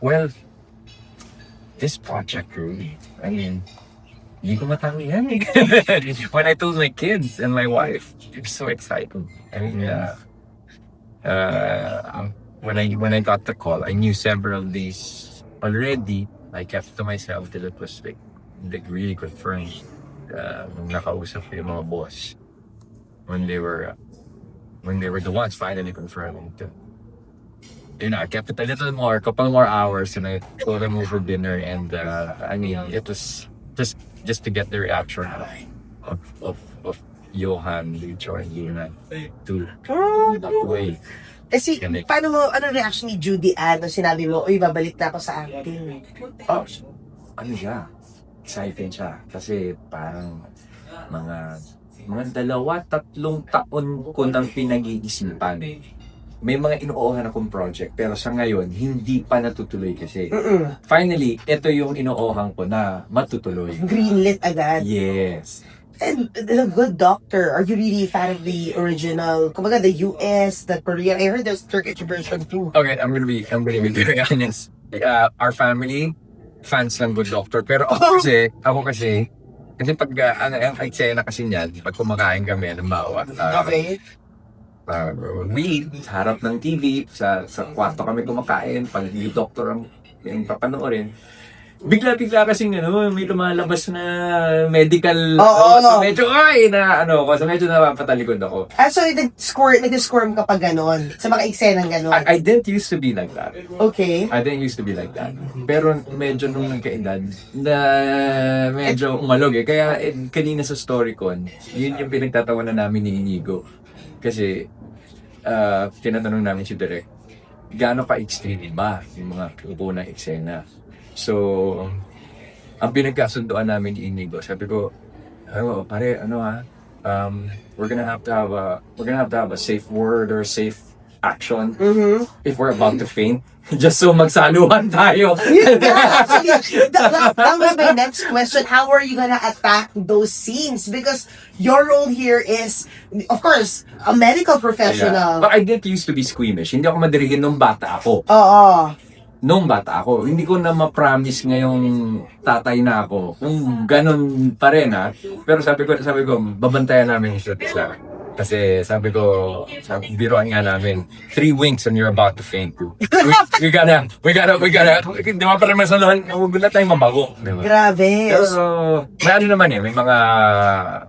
Well, this project really, I mean, hindi ko matangihan eh. When I told my kids and my wife, they're so excited. I mean, uh, uh, when I when I got the call, I knew several days already. I kept to myself till it was like, like really confirmed. Uh, nung nakausap ko yung mga boss when they were uh, when they were the ones finally confirming to you know, I kept it a little more, couple more hours, and I told them over dinner. And uh, I mean, it was just just to get the reaction of of, of Johan, Lucho, and Luna to that way. Eh si, Galing. paano mo, ano reaction ni Judy Ann nung sinabi mo, uy, babalik na ako sa acting? Oh, ano siya? Exciting siya. Kasi parang mga mga dalawa, tatlong taon ko nang pinag-iisipan. May mga inuohan akong project, pero sa ngayon, hindi pa natutuloy kasi. Mm-mm. Finally, ito yung inuohan ko na matutuloy. Greenlit agad. Yes. And the good doctor, are you really a fan of the original, kumbaga the US, the Korean? I heard there's Turkish version too. Okay, I'm gonna be, I'm gonna be very honest. Uh, our family, fans ng Good Doctor. Pero ako kasi, ako kasi, kasi pag, uh, ano, ang eksena kasi niyan, pag kumakain kami ng bawa, uh, Okay. Uh, we, sa harap ng TV, sa, sa kwarto kami kumakain, pag yung doctor ang yung papanoorin, bigla-bigla kasing ano, may lumalabas na medical, Oo, oh, so no. medyo, ay, na ano ko, so medyo napapatalikod ako. Ah, so nag-squirm, nag-squirm ka pa ganon, sa mga eksenang ganon. I, I didn't used to be like that. Okay. I didn't used to be like that. Pero medyo nung nagkaedad, na medyo umalog eh. Kaya eh, kanina sa story ko, yun yung pinagtatawanan namin ni Inigo. Kasi, uh, tinatanong namin si Direk, gaano ka-extreme ba yung mga unang eksena? So, ang pinagkasundoan namin ni Inigo, sabi ko, ano, pare, ano ha, um, we're gonna have to have a, we're gonna have to have a safe word or safe action Mm-hmm. if we're about to faint. Just so magsaluhan tayo. Actually, that, that, that was my next question. How are you gonna attack those scenes? Because your role here is, of course, a medical Yeah. professional. But I didn't used to be squeamish. Hindi ako madirigin nung bata ako. Oo. Nung bata ako. Hindi ko na ma-promise ngayong tatay na ako. Kung ganun pa rin ha. Pero sabi ko, sabi ko, babantayan namin yung isa't isa. Kasi sabi ko, sabi, biroan nga namin, three winks and you're about to faint. We, we gotta, we gotta, we gotta, di ba parang masaluhan, huwag na tayong mabago. Di ba? Grabe. Pero, may ano naman eh, may mga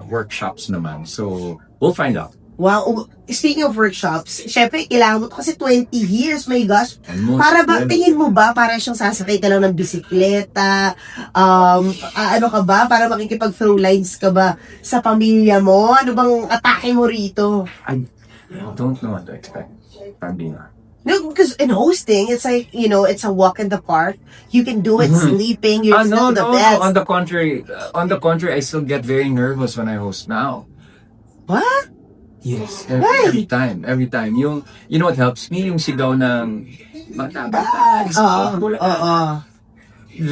workshops naman. So, we'll find out. Wow. Um, Speaking of workshops, syempre, kailangan mo kasi 20 years, my gosh. Almost, Para ba, well, tingin mo ba, para siyang sasakay ka lang ng bisikleta, um, ah, ano ka ba, para makikipag-throw lines ka ba sa pamilya mo? Ano bang atake mo rito? I don't know what to expect. I'm being honest. No, because in hosting, it's like, you know, it's a walk in the park. You can do it Mhm. sleeping, you're still no, the no, best. no, on the contrary, uh, on the contrary, I still get very nervous when I host now. What? Yes. Every, every time, every time. Yung, you know what helps me? Yung sigaw ng bata, bata, Oo, oo.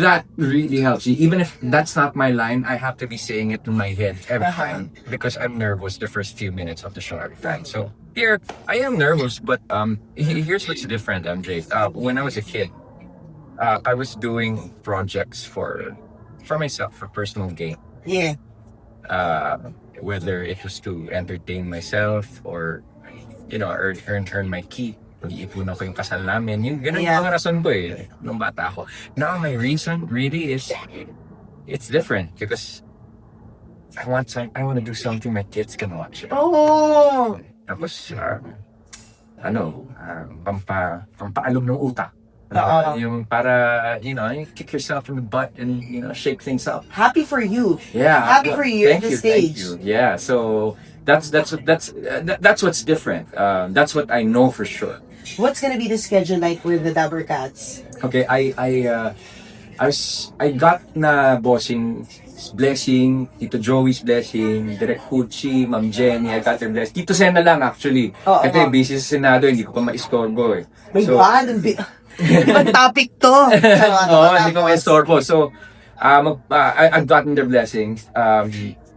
That really helps. Even if that's not my line, I have to be saying it in my head every Uh-huh. time because I'm nervous the first few minutes of the show every time. So here, I am nervous, but um, he- here's what's different, MJ. Uh, when I was a kid, uh, I was doing projects for for myself for personal gain. Yeah. Uh, whether it was to entertain myself or you know earn earn, earn my keep pag-iipunan ko yung kasal namin. Yung ganun Yeah. yung mga rason ko eh, nung bata ako. Now, my reason really is, it's different because I want some, I want to do something my kids can watch. Oh. Tapos, uh, ano, uh, pampa, pampaalog ng utak. Oo. Yung para, you know, you kick yourself in the butt and, you know, shake things up. Happy for you. Yeah. Happy for you Thank at you, this thank stage. you. Yeah. So that's that's that's uh, that- that's what's different. Um, that's what I know for sure. What's gonna be the schedule like with the Dabber Cats? Okay, I I uh, I was I got na bossing blessing, Tito Joey's blessing, Direk Pucci, Ma'am Jenny, I got their blessing. Tito Sena lang actually. Oo, Kasi oo. busy sa Senado, hindi ko pa ma-istorbo eh. My So- God, ibang topic to. Oo, hindi ko ma-istorbo. So, mag, uh, I, I've gotten their blessings. Um,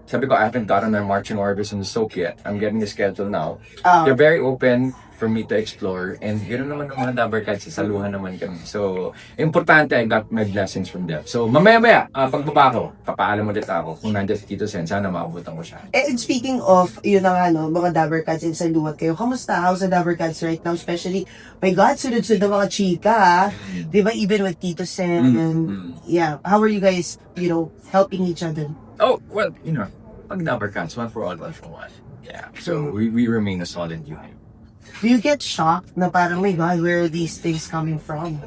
sabi ko, I haven't gotten their marching orders in the soak yet. I'm getting the schedule now. Um, They're very open. For me to explore. And ganoon naman ng mga Dabber Cats, saluhan naman kami. So, importante, I got my blessings from them. So, mamaya-maya, uh, pagbaba ko, papaalam ulit ako. Kung nandiyan si Tito Sen, sana maabutan ko siya. Eh, And speaking of, yun na nga, no, mga Dabber Cats in saluhat kayo. Kamusta? How's the Dabber Cats right now? Especially, my God, sunod-sunod na mga chika. Di ba? Even with Tito Sen. Mm, and, mm. Yeah. How are you guys, you know, helping each other? Oh, well, you know, pag Dabber Cats, one for all, one for one. Yeah. So, we, we remain a solid unit. Do you get shocked na parang, my God, where are these things coming from?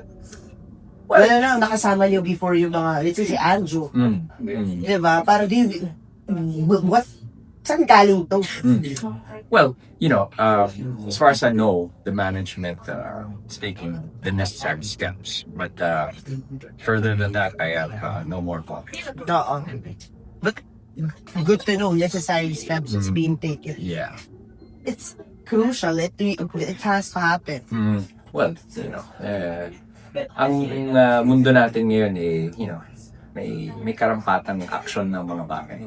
Well, ano na, nakasama niyo before yung mga, let's say si Andrew. Mm. Mm. Di ba? Parang, do you, what, saan galing to? Well, you know, uh, as far as I know, the management uh, is taking the necessary steps. But uh, further than that, I have uh, no more comments. Oo. But, good to know, necessary steps is Mm. being taken. Yeah. It's crucial. It, it has to happen. Mm, well, you know, uh, ang uh, mundo natin ngayon eh, you know, may may karampatang action ng mga bagay.